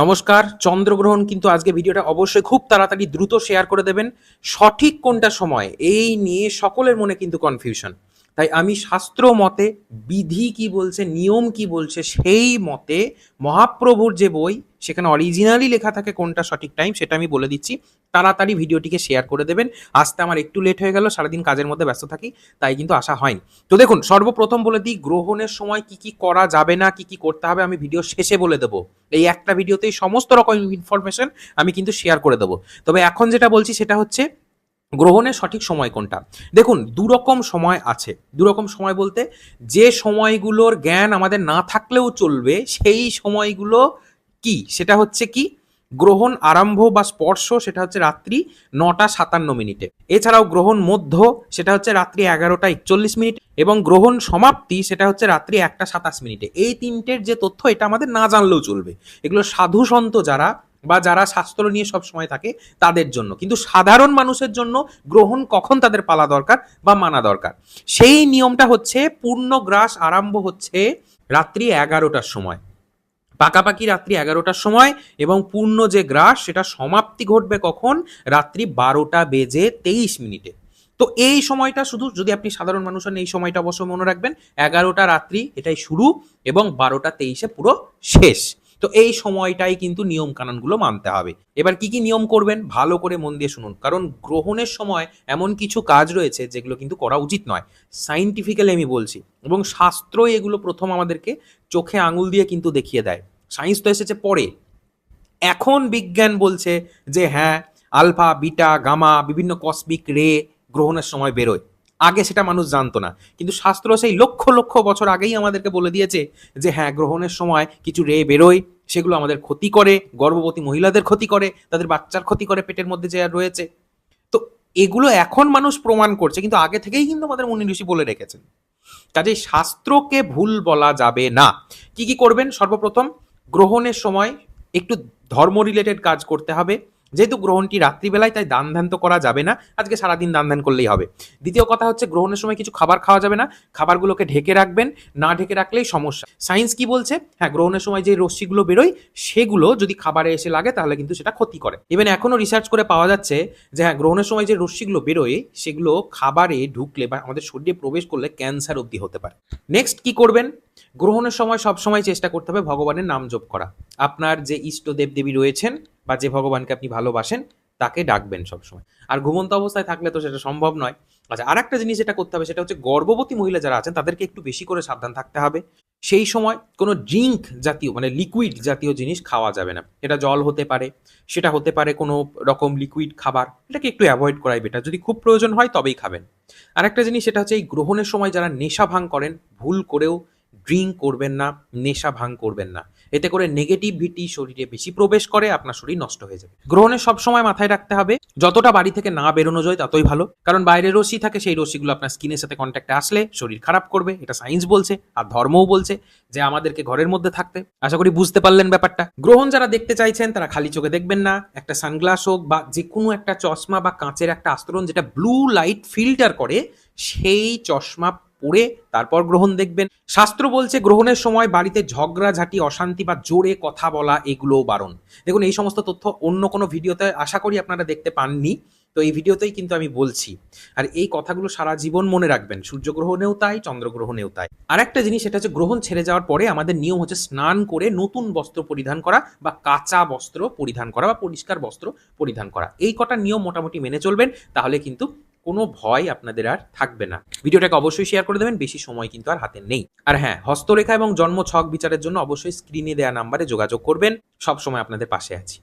নমস্কার, চন্দ্রগ্রহণ কিন্তু আজকে ভিডিওটা অবশ্যই খুব তাড়াতাড়ি দ্রুত শেয়ার করে দেবেন। সঠিক কোনটা সময়, এই নিয়ে সকলের মনে কিন্তু কনফিউশন তাই আমি শাস্ত্র মতে, বিধি কি বলছে, নিয়ম কি বলছে, সেই মতে মহাপ্রভুর যে বই, সেখানে অরিজিনালি লেখা থাকে কোনটা সঠিক টাইম সেটা আমি বলে দিচ্ছি। তাড়াতাড়ি ভিডিওটিকে শেয়ার করে দেবেন। আসতে আমার একটু লেট হয়ে গেল, সারাদিন কাজের মধ্যে ব্যস্ত থাকি, তাই কিন্তু আসা হয়নি। তো দেখুন, সর্বপ্রথম বলে দিই, গ্রহণের সময় কি কি করা যাবে না, কি কি করতে হবে, আমি ভিডিও শেষে বলে দেবো। এই একটা ভিডিওতেই সমস্ত রকম ইনফরমেশন আমি কিন্তু শেয়ার করে দেবো। তবে এখন যেটা বলছি, সেটা হচ্ছে গ্রহণের সঠিক সময় কোনটা? দেখুন, দুরকম সময় আছে। দুরকম সময় বলতে যে সময়গুলোর জ্ঞান আমাদের না থাকলেও চলবে, সেই সময়গুলো কি? সেটা হচ্ছে কি? গ্রহণ আরম্ভ বা স্পর্শ, সেটা হচ্ছে রাত্রি নটা সাতান্ন মিনিটে। এছাড়াও গ্রহণ মধ্য, সেটা হচ্ছে রাত্রি এগারোটা একচল্লিশ মিনিট। এবং গ্রহণ সমাপ্তি, সেটা হচ্ছে রাত্রি একটা সাতাশ মিনিটে। এই তিনটের যে তথ্য, এটা আমাদের না জানলেও চলবে। এগুলো সাধু সন্ত যারা বা যারা শাস্ত্র নিয়ে সব সময় থাকে, তাদের জন্য। কিন্তু সাধারণ মানুষের জন্য গ্রহণ কখন তাদের পালা দরকার বা মানা দরকার? সেই নিয়মটা হচ্ছে, পূর্ণ গ্রাস আরম্ভ হচ্ছে রাত্রি এগারোটার সময়। পাকাপাকি রাত্রি এগারোটার সময় এবং পূর্ণ যে গ্রাস, সেটা সমাপ্তি ঘটবে কখন? রাত্রি বারোটা বেজে তেইশ মিনিটে। তো এই সময়টা শুধু, যদি আপনি সাধারণ মানুষ হন, এই সময়টা অবশ্যই মনে রাখবেন, এগারোটা রাত্রি এটাই শুরু এবং বারোটা তেইশে পুরো শেষ। তো এই সময়টাই কিন্তু নিয়ম কানুনগুলো মানতে হবে। এবার কি কি নিয়ম করবেন ভালো করে মন দিয়ে শুনুন। কারণ গ্রহণের সময় এমন কিছু কাজ রয়েছে যেগুলো কিন্তু করা উচিত নয়। সাইন্টিফিক্যালি আমি বলছি। এবং শাস্ত্র এগুলো প্রথম আমাদেরকে চোখে আঙুল দিয়ে কিন্তু দেখিয়ে দেয়। সায়েন্স তো এসেছে পরে। এখন বিজ্ঞান বলছে যে হ্যাঁ আলফা, বিটা, গামা, বিভিন্ন কসমিক রে গ্রহণের সময় বেরোয়। আগে সেটা মানুষ জানতো না। কিন্তু শাস্ত্র সেই লক্ষ লক্ষ বছর আগেই আমাদেরকে বলে দিয়েছে যে হ্যাঁ গ্রহণের সময় কিছু রে বেরোয়, সেগুলো আমাদের ক্ষতি করে, গর্ভবতী মহিলাদের ক্ষতি করে, তাদের বাচ্চার ক্ষতি করে, পেটের মধ্যে যে রয়েছে। তো এগুলো এখন মানুষ প্রমাণ করছে, কিন্তু আগে থেকেই কিন্তু আমাদের মুনি ঋষি বলে রেখেছেন। কাজেই শাস্ত্রকে ভুল বলা যাবে না। কি কি করবেন? সর্বপ্রথম, গ্রহণের সময় একটু ধর্ম রিলেটেড কাজ করতে হবে। যেহেতু গ্রহণটি রাত্রিবেলায়, তাই দান ধ্যান তো করা যাবে না। আজকে সারাদিন দান ধ্যান করলেই হবে। দ্বিতীয় কথা হচ্ছে, গ্রহণের সময় কিছু খাবার খাওয়া যাবে না। খাবারগুলোকে ঢেকে রাখবেন, না ঢেকে রাখলেই সমস্যা। সায়েন্স কি বলছে? হ্যাঁ গ্রহণের সময় যে রশ্মিগুলো বেরোয়, সেগুলো যদি খাবারে এসে লাগে, তাহলে কিন্তু সেটা ক্ষতি করে। ইভেন এখনও রিসার্চ করে পাওয়া যাচ্ছে যে হ্যাঁ গ্রহণের সময় যে রশ্মিগুলো বেরোয়, সেগুলো খাবারে ঢুকলে বা আমাদের শরীরে প্রবেশ করলে ক্যান্সার অবধি হতে পারে। নেক্সট কি করবেন? গ্রহণের সময় সব সময় চেষ্টা করতে হবে ভগবানের নাম জপ করা। আপনার যে ইষ্ট দেব দেবী রয়েছেন বা যে ভগবানকে আপনি ভালোবাসেন, তাকে ডাকবেন সবসময় আর ঘুমন্ত অবস্থায় থাকলে তো সেটা সম্ভব নয়। আচ্ছা আর একটা জিনিস যেটা করতে হবে সেটা হচ্ছে গর্ভবতী মহিলা যারা আছেন, তাদেরকে একটু বেশি করে সাবধান থাকতে হবে। সেই সময় কোনো ড্রিঙ্ক জাতীয় মানে লিকুইড জাতীয় জিনিস খাওয়া যাবে না। এটা জল হতে পারে, সেটা হতে পারে কোনো রকম লিকুইড খাবার। এটাকে একটু অ্যাভয়েড করাই বেটার যদি খুব প্রয়োজন হয় তবেই খাবেন। আর একটা জিনিস সেটা হচ্ছে এই গ্রহণের সময় যারা নেশা ভাঙ করেন, ভুল করেও ড্রিঙ্ক করবেন না, নেশা ভাঙ করবেন না। এতে করে নেগেটিভিটি শরীরে বেশি প্রবেশ করে, আপনার শরীর নষ্ট হয়ে যাবে। গ্রহণের সব সময় মাথায় রাখতে হবে, যতটা বাড়ি থেকে না বেরোনো যায়, ততই ভালো। কারণ বাইরে রশ্মি থাকে, সেই রশ্মিগুলো আপনার স্কিনের সাথে কন্ট্যাক্টে আসলে শরীর খারাপ করবে, এটা সায়েন্স বলছে, আর ধর্মও বলছে যে আমাদেরকে ঘরের মধ্যে থাকতে। আশা করি বুঝতে পারলেন ব্যাপারটা। গ্রহণ যারা দেখতে চাইছেন, তারা খালি চোখে দেখবেন না। একটা সানগ্লাস হোক বা যে কোনো একটা চশমা বা কাঁচের একটা আস্তরণ, যেটা ব্লু লাইট ফিল্টার করে, সেই চশমা পরে তারপর গ্রহণ দেখবেন। শাস্ত্র বলছে, গ্রহণের সময় বাড়িতে ঝগড়াঝাটি, অশান্তি বা জোরে কথা বলা, এগুলোও বারণ। দেখুন, এই সমস্ত তথ্য অন্য কোনো ভিডিওতে আশা করি আপনারা দেখতে পাননি। তো এই ভিডিওতেই কিন্তু আমি বলছি। আর এই কথাগুলো সারা জীবন মনে রাখবেন, সূর্যগ্রহণেও তাই, চন্দ্রগ্রহণেও তাই। আর একটা জিনিস, সেটা হচ্ছে গ্রহণ ছেড়ে যাওয়ার পরে আমাদের নিয়ম হচ্ছে স্নান করে নতুন বস্ত্র পরিধান করা বা কাঁচা বস্ত্র পরিধান করা বা পরিষ্কার বস্ত্র পরিধান করা। এই কটা নিয়ম মোটামুটি মেনে চলবেন, তাহলে কিন্তু কোনো ভয় আপনাদের আর থাকবে না। ভিডিওটাকে অবশ্যই শেয়ার করে দেবেন, বেশি সময় কিন্তু আর হাতে নেই। আর হ্যাঁ হস্তরেখা এবং জন্ম ছক বিচারের জন্য অবশ্যই স্ক্রিনে দেওয়া নাম্বারে যোগাযোগ করবেন। সবসময় আপনাদের পাশে আছি।